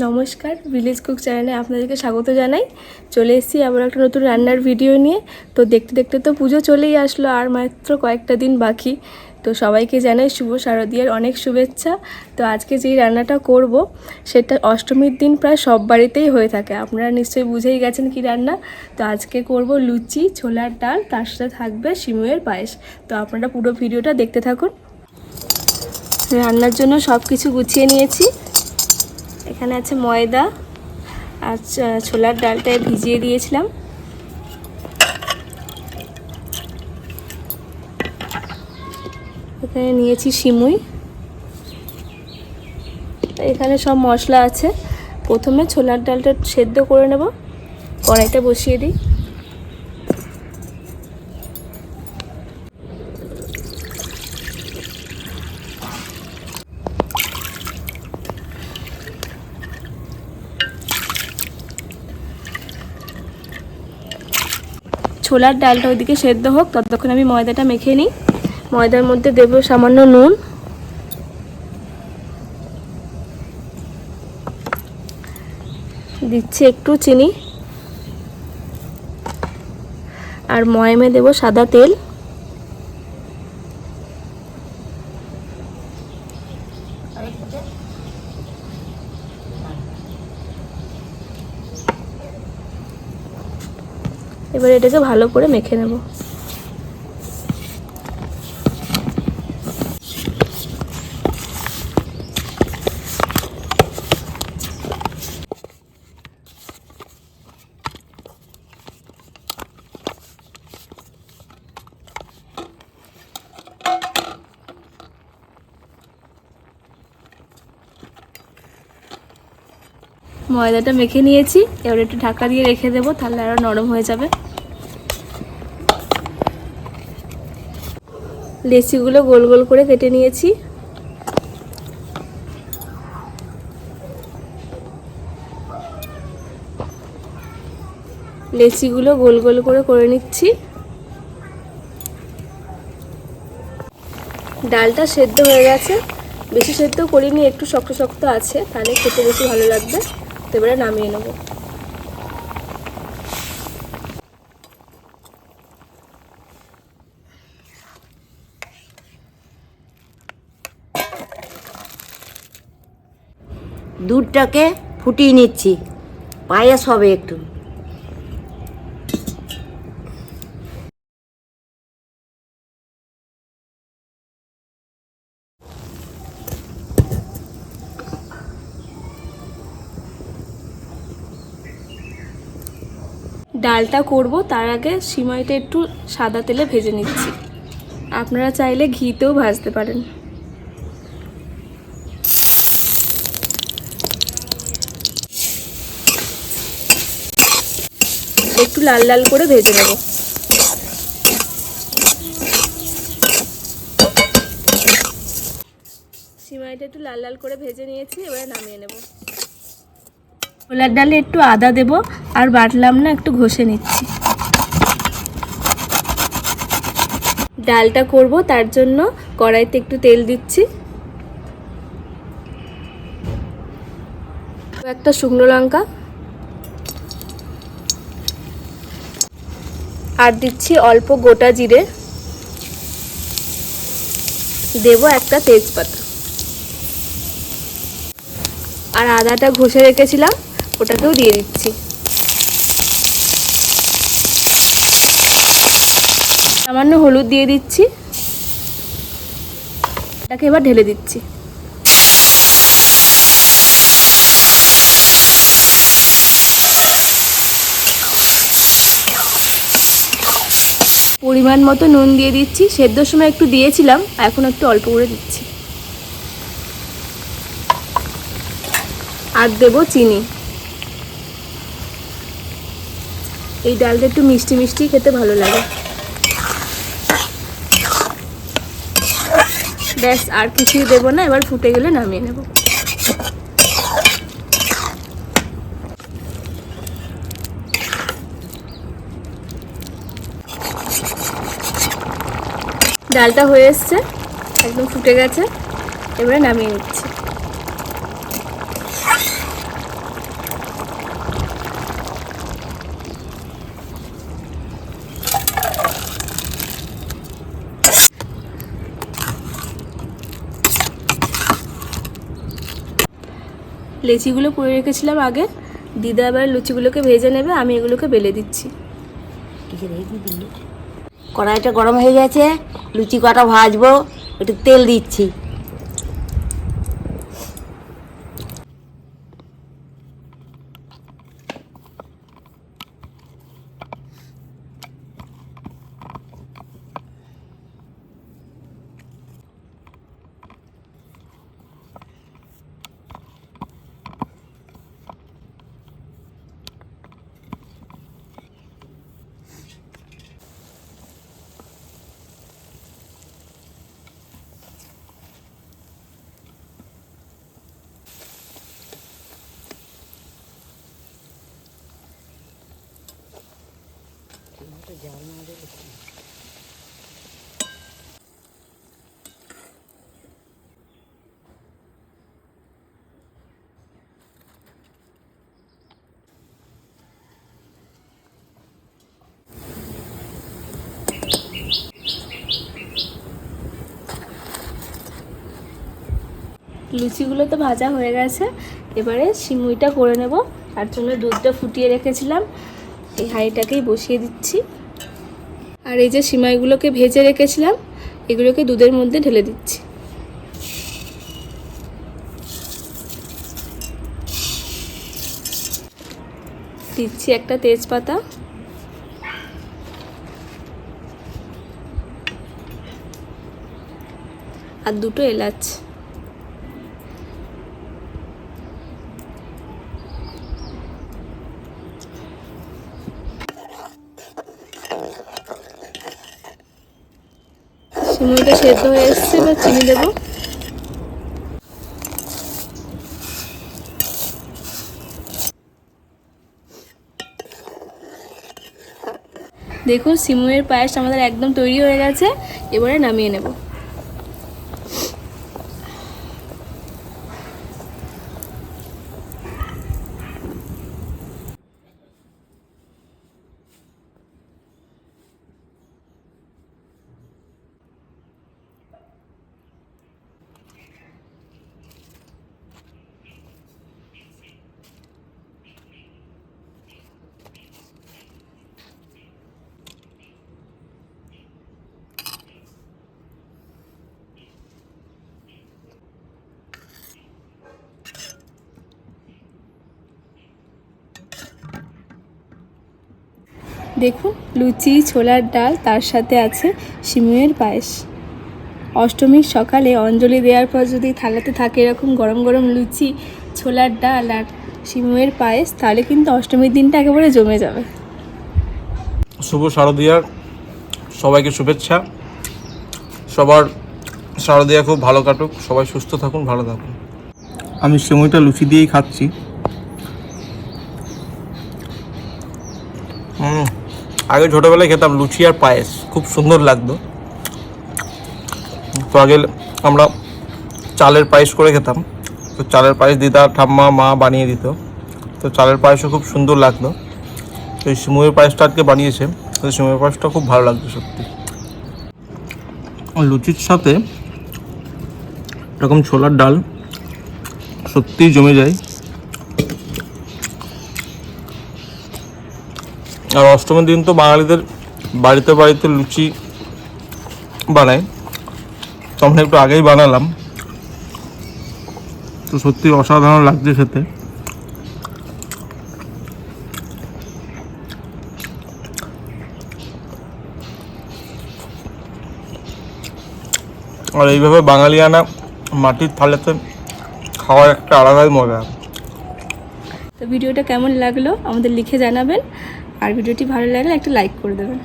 নমস্কার village cook চ্যানেলে আপনাদেরকে স্বাগত জানাই। চলে এসেছি আবার একটা নতুন রান্নার ভিডিও নিয়ে। তো দেখতে দেখতে তো পুজো চলেই আসলো, আর মাত্র কয়েকটা দিন বাকি। তো সবাইকে জানাই শুভ শারদীয়ার অনেক শুভেচ্ছা। তো আজকে যেই রান্নাটা করব, সেটা অষ্টমীর দিন প্রায় সব বাড়িতেই হয়ে থাকে। আপনারা নিশ্চয়ই বুঝেই গেছেন কি রান্না। তো আজকে করব লুচি, ছোলার ডাল, তার সাথে থাকবে সিমুয়ের পায়েস। তো আপনারা পুরো ভিডিওটা দেখতে থাকুন। রান্নার জন্য সব কিছু গুছিয়ে নিয়েছি। এখানে আছে ময়দা আর ছোলার ডালটায় ভিজিয়ে দিয়েছিলাম। এখানে নিয়েছি সিমুই। এখানে সব মশলা আছে। প্রথমে ছোলার ডালটা সেদ্ধ করে নেব। কড়াইটা বসিয়ে দিই। ছোলার ডালটা ওইদিকে সেদ্ধ হোক, ততক্ষণ আমি ময়দাটা মেখে নিই। ময়দার মধ্যে দেবো সামান্য নুন। দিচ্ছি একটু চিনি। আর ময়মে দেবো সাদা তেল। এবার এটাকে ভালো করে মেখে নেব। ময়দাটা মেখে নিয়েছি, এবার একটু ঢাকা দিয়ে রেখে দেবো, তাহলে আরও নরম হয়ে যাবে। লেচিগুলো গোল গোল করে কেটে নিয়েছি। লেচিগুলো গোল গোল করে করে নিচ্ছি। ডালটা সেদ্ধ হয়ে গেছে। বেশি সেদ্ধ করিনি, একটু শক্ত শক্ত আছে, তাহলে খেতে বেশি ভালো লাগবে। তো এবারে নামিয়ে নেব। দুধটাকে ফুটিয়ে নিচ্ছি। পায়েস হবে একটু। ডালটা করব, তার আগে সিমাইটা একটু সাদা তেলে ভেজে নিচ্ছি। আপনারা চাইলে ঘিতেও ভাজতে পারেন। একটু লাল লাল করে ভেজে নেব। সিমাইটা একটু লাল লাল করে ভেজে নিয়েছি এবারে নামিয়ে নেব। ছোলার ডালে একটু আদা দেব আর বাটলাম না একটু ঘষে নিচ্ছি। ডালটা করব তার জন্য কড়াইতে একটু তেল দিচ্ছি। একটা শুকনো লঙ্কা আর দিচ্ছি অল্প গোটা জিরে। দেব একটা তেজপাতা। আর আদাটা ঘষে রেখেছিলাম, ওটাকেও দিয়ে দিচ্ছি। সামান্য হলুদ দিয়ে দিচ্ছি। এটাকে এবার ঢেলে দিচ্ছি। পরিমাণ মতো নুন দিয়ে দিচ্ছি। সেদ্ধর সময় একটু দিয়েছিলাম, এখন একটু অল্প করে দিচ্ছি। আর দেবো চিনি। এই ডালটা একটু মিষ্টি মিষ্টি খেতে ভালো লাগে। ব্যাস, আর কিছুই দেবো না, এবার ফুটে গেলে নামিয়ে নেব। ডালটা হয়ে এসছে, একদম ফুটে গেছে। এবারে নামিয়ে নিচ্ছি। লেচিগুলো পরে রেখেছিলাম আগে। দিদা এবার লুচিগুলোকে ভেজে নেবে, আমি এগুলোকে বেলে দিচ্ছি। কড়াইটা গরম হয়ে গেছে লুচি কটা ভাজবো একটু তেল দিচ্ছি। লুচিগুলো তো ভাজা হয়ে গেছে। এবারে সিমুইটা করে নেব। তার জন্য দুধটা ফুটিয়ে রেখেছিলাম। এই হাঁড়িটাকেই বসিয়ে দিচ্ছি। আর এই যে সিমাইগুলোকে ভেজে রেখেছিলাম, এগুলোকে দুধের মধ্যে ঢেলে দিচ্ছি। দিচ্ছি একটা তেজপাতা। আর দুটো এলাচ। সিমুইটা সেদ্ধ হয়ে এসছে, এবার চিনি দেবো। দেখুন, সিমুয়ের পায়েস আমাদের একদম তৈরি হয়ে গেছে, এবারে নামিয়ে নেব। দেখুন লুচি ছোলার ডাল তার সাথে আছে সিমুয়ের পায়েস। অষ্টমীর সকালে অঞ্জলি দেওয়ার পর যদি থালাতে থাকে এরকম গরম গরম লুচি ছোলার ডাল আর সিমুয়ের পায়েস তাহলে কিন্তু অষ্টমীর দিনটা একেবারে জমে যাবে। শুভ শারদীয়ার সবাইকে শুভেচ্ছা। সবার শারদীয়া খুব ভালো কাটুক সবাই সুস্থ থাকুন ভালো থাকুন। আমি সময়টা লুচি দিয়েই খাচ্ছি। হুম, আগে ছোটোবেলায় খেতাম লুচি আর পায়েস, খুব সুন্দর লাগতো। তো আগে আমরা চালের পায়েস করে খেতাম। তো চালের পায়েস দিদা, ঠাম্মা, মা বানিয়ে দিত। তো চালের পায়েসও খুব সুন্দর লাগতো। তো এই সিমুয়ের পায়েসটা আজকে বানিয়েছে। তো সিমুয়ের পায়েসটা খুব ভালো লাগতো সত্যি। লুচির সাথে এরকম ছোলার ডাল সত্যিই জমে যায়। আর অষ্টমীর দিন তো বাঙালিদের বাড়িতে বাড়িতে লুচি বানায় তো আমরা একটু আগেই বানালাম। তো সত্যি অসাধারণ লাগছে খেতে। আর এইভাবে বাঙালিয়ানা মাটির থালেতে খাওয়ার একটা আলাদাই মজা। তো ভিডিওটা কেমন লাগল আমাদের লিখে জানাবেন। আর ভিডিওটি ভালো লাগলে একটা লাইক করে দেবেন।